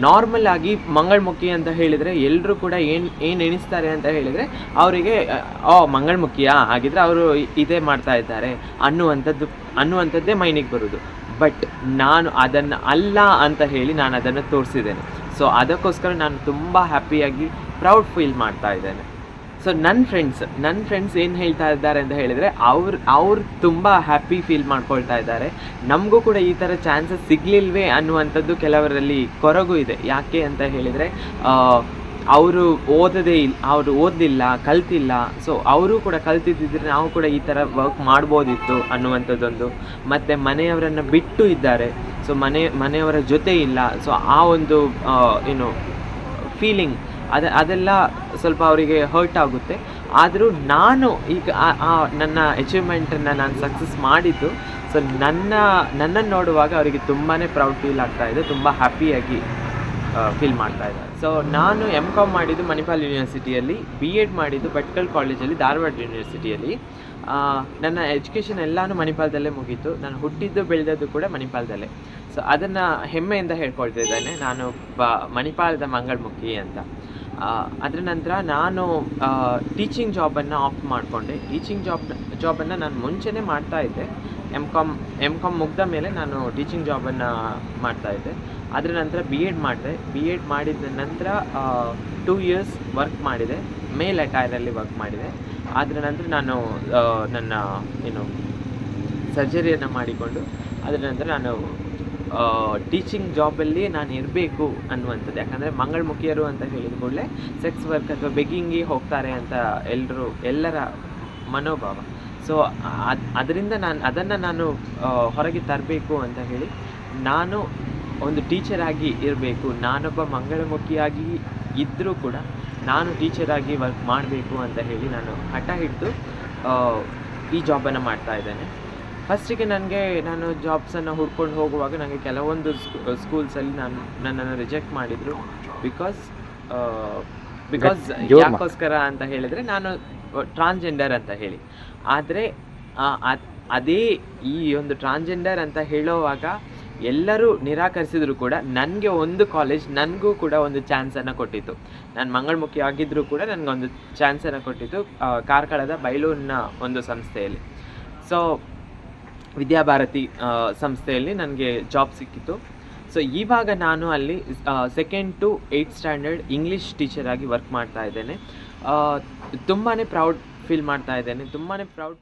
Normal ಆಗಿ ಮಂಗಳಮುಖಿ ಅಂತ ಹೇಳಿದರೆ ಎಲ್ಲರೂ ಕೂಡ ಏನು ಏನು ಎಣಿಸ್ತಾರೆ ಅಂತ ಹೇಳಿದರೆ ಅವರಿಗೆ ಓ ಮಂಗಳಮುಖಿಯಾ? ಹಾಗಿದ್ರೆ ಅವರು ಇದೇ ಮಾಡ್ತಾ ಇದ್ದಾರೆ ಅನ್ನುವಂಥದ್ದು, ಅನ್ನುವಂಥದ್ದೇ ಮೈನಿಗೆ ಬರೋದು. ಬಟ್ ನಾನು ಅದನ್ನು ಅಲ್ಲ ಅಂತ ಹೇಳಿ ನಾನು ಅದನ್ನು ತೋರಿಸಿದ್ದೇನೆ. ಸೊ ಅದಕ್ಕೋಸ್ಕರ ನಾನು ತುಂಬ ಹ್ಯಾಪಿಯಾಗಿ, ಪ್ರೌಡ್ ಫೀಲ್ ಮಾಡ್ತಾ ಇದ್ದೇನೆ. ಸೊ ನನ್ನ ಫ್ರೆಂಡ್ಸ್ ನನ್ನ ಫ್ರೆಂಡ್ಸ್ ಏನು ಹೇಳ್ತಾ ಇದ್ದಾರೆ ಅಂತ ಹೇಳಿದರೆ, ಅವ್ರು ಅವ್ರು ತುಂಬ ಹ್ಯಾಪಿ ಫೀಲ್ ಮಾಡ್ಕೊಳ್ತಾ ಇದ್ದಾರೆ. ನಮಗೂ ಕೂಡ ಈ ಥರ ಚಾನ್ಸಸ್ ಸಿಗಲಿಲ್ವೇ ಅನ್ನುವಂಥದ್ದು ಕೆಲವರಲ್ಲಿ ಕೊರಗು ಇದೆ. ಯಾಕೆ ಅಂತ ಹೇಳಿದರೆ ಅವರು ಓದದೇ ಇಲ್ಲ ಅವರು ಓದಲಿಲ್ಲ, ಕಲ್ತಿಲ್ಲ. ಸೊ ಅವರು ಕೂಡ ಕಲ್ತಿದ್ದಿದ್ರೆ ನಾವು ಕೂಡ ಈ ಥರ ವರ್ಕ್ ಮಾಡ್ಬೋದಿತ್ತು ಅನ್ನುವಂಥದ್ದೊಂದು. ಮತ್ತು ಮನೆಯವರನ್ನು ಬಿಟ್ಟು ಇದ್ದಾರೆ. ಸೊ ಮನೆ, ಮನೆಯವರ ಜೊತೆ ಇಲ್ಲ. ಸೊ ಆ ಒಂದು ಏನು ಫೀಲಿಂಗ್ ಅದ, ಅದೆಲ್ಲ ಸ್ವಲ್ಪ ಅವರಿಗೆ ಹರ್ಟ್ ಆಗುತ್ತೆ. ಆದರೂ ನಾನು ಈಗ ಆ- ನನ್ನ ಅಚೀವ್ಮೆಂಟನ್ನು ನಾನು ಸಕ್ಸಸ್ ಮಾಡಿದ್ದು ಸೊ ನನ್ನ, ನನ್ನನ್ನು ನೋಡುವಾಗ ಅವರಿಗೆ ತುಂಬಾ ಪ್ರೌಡ್ ಫೀಲ್ ಆಗ್ತಾ ಇದೆ, ತುಂಬ ಹ್ಯಾಪಿಯಾಗಿ ಫೀಲ್ ಮಾಡ್ತಾ ಇದ್ದಾರೆ. ಸೊ ನಾನು ಎಂ ಕಾಮ್ ಮಾಡಿದ್ದು ಮಣಿಪಾಲ್ ಯೂನಿವರ್ಸಿಟಿಯಲ್ಲಿ ಬಿ ಎಡ್ ಮಾಡಿದ್ದು ಭಟ್ಕಲ್ ಕಾಲೇಜಲ್ಲಿ ಧಾರವಾಡ ಯೂನಿವರ್ಸಿಟಿಯಲ್ಲಿ ನನ್ನ ಎಜುಕೇಷನ್ ಎಲ್ಲನೂ ಮಣಿಪಾಲದಲ್ಲೇ ಮುಗೀತು. ನಾನು ಹುಟ್ಟಿದ್ದು, ಬೆಳೆದದ್ದು ಕೂಡ ಮಣಿಪಾಲದಲ್ಲೇ ಸೊ ಅದನ್ನು ಹೆಮ್ಮೆಯಿಂದ ಹೇಳ್ಕೊಳ್ತಾ ಇದ್ದೇನೆ. ನಾನು ಬ ಮಣಿಪಾಲದ ಮಂಗಳಮುಖಿ ಅಂತ. ಅದರ ನಂತರ ನಾನು ಟೀಚಿಂಗ್ ಜಾಬನ್ನು ಆಪ್ಟ್ ಮಾಡಿಕೊಂಡೆ. ಟೀಚಿಂಗ್ ಜಾಬ್ ಜಾಬನ್ನು ನಾನು ಮುಂಚೆನೇ ಮಾಡ್ತಾ ಇದ್ದೆ. ಎಂ ಕಾಮ್ ಎಂ ಕಾಮ್ ಮುಗ್ದ ಮೇಲೆ ನಾನು ಟೀಚಿಂಗ್ ಜಾಬನ್ನು ಮಾಡ್ತಾ ಇದ್ದೆ. ಅದರ ನಂತರ ಬಿ ಎಡ್ ಮಾಡಿದೆ. ಬಿ ಎಡ್ ಮಾಡಿದ ನಂತರ ಟೂ ಇಯರ್ಸ್ ವರ್ಕ್ ಮಾಡಿದೆ. ಮೇಲ್ ಅಟೈರಲ್ಲಿ ವರ್ಕ್ ಮಾಡಿದೆ. ಅದರ ನಂತರ ನಾನು ನನ್ನ, ಏನು ಸರ್ಜರಿಯನ್ನು ಮಾಡಿಕೊಂಡು, ಅದರ ನಂತರ ನಾನು ಟೀಚಿಂಗ್ ಜಾಬಲ್ಲಿ ನಾನು ಇರಬೇಕು ಅನ್ನುವಂಥದ್ದು. ಯಾಕಂದರೆ ಮಂಗಳಮುಖಿಯರು ಅಂತ ಹೇಳಿದ ಕೂಡಲೇ ಸೆಕ್ಸ್ ವರ್ಕ್ ಅಥವಾ ಬೆಗ್ಗಿಂಗಿ ಹೋಗ್ತಾರೆ ಅಂತ ಎಲ್ಲರೂ ಎಲ್ಲರ ಮನೋಭಾವ. ಸೊ ಅದರಿಂದ ನಾನು, ಅದನ್ನು ನಾನು ಹೊರಗೆ ತರಬೇಕು ಅಂತ ಹೇಳಿ ನಾನು ಒಂದು ಟೀಚರ್ ಆಗಿ ಇರಬೇಕು. ನಾನೊಬ್ಬ ಮಂಗಳಮುಖಿಯಾಗಿ ಇದ್ದರೂ ಕೂಡ ನಾನು ಟೀಚರ್ ಆಗಿ ವರ್ಕ್ ಮಾಡಬೇಕು ಅಂತ ಹೇಳಿ ನಾನು ಹಠ ಹಿಡಿದು ಈ ಜಾಬನ್ನು ಮಾಡ್ತಾ ಇದ್ದೇನೆ. ಫಸ್ಟಿಗೆ ನನಗೆ ನಾನು ಜಾಬ್ಸನ್ನು ಹುಡ್ಕೊಂಡು ಹೋಗುವಾಗ ನನಗೆ ಕೆಲವೊಂದು ಸ್ಕೂಲ್ಸಲ್ಲಿ ನಾನು ನನ್ನನ್ನು ರಿಜೆಕ್ಟ್ ಮಾಡಿದರು. ಬಿಕಾಸ್ ಬಿಕಾಸ್ ಯಾಕೋಸ್ಕರ ಅಂತ ಹೇಳಿದರೆ ನಾನು ಟ್ರಾನ್ಸ್ಜೆಂಡರ್ ಅಂತ ಹೇಳಿ. ಆದರೆ ಅದೇ ಈ ಒಂದು ಟ್ರಾನ್ಸ್ಜೆಂಡರ್ ಅಂತ ಹೇಳೋವಾಗ ಎಲ್ಲರೂ ನಿರಾಕರಿಸಿದ್ರು ಕೂಡ ನನಗೆ ಒಂದು ಕಾಲೇಜ್ ನನಗೂ ಕೂಡ ಒಂದು ಚಾನ್ಸನ್ನು ಕೊಟ್ಟಿತ್ತು. ನಾನು ಮಂಗಳಮುಖಿ ಆಗಿದ್ದರೂ ಕೂಡ ನನಗೊಂದು ಚಾನ್ಸನ್ನು ಕೊಟ್ಟಿತ್ತು ಕಾರ್ಕಳದ ಬೈಲೂರಿನ ಒಂದು ಸಂಸ್ಥೆಯಲ್ಲಿ. ಸೊ ವಿದ್ಯಾಭಾರತಿ ಸಂಸ್ಥೆಯಲ್ಲಿ ನನಗೆ ಜಾಬ್ ಸಿಕ್ಕಿತ್ತು. ಸೊ ಇವಾಗ ನಾನು ಅಲ್ಲಿ second to eight standard English teacher ಆಗಿ ವರ್ಕ್ ಮಾಡ್ತಾ ಇದ್ದೇನೆ. ತುಂಬಾ ಪ್ರೌಡ್ ಫೀಲ್ ಮಾಡ್ತಾ ಇದ್ದೇನೆ. ತುಂಬಾ ಪ್ರೌಡ್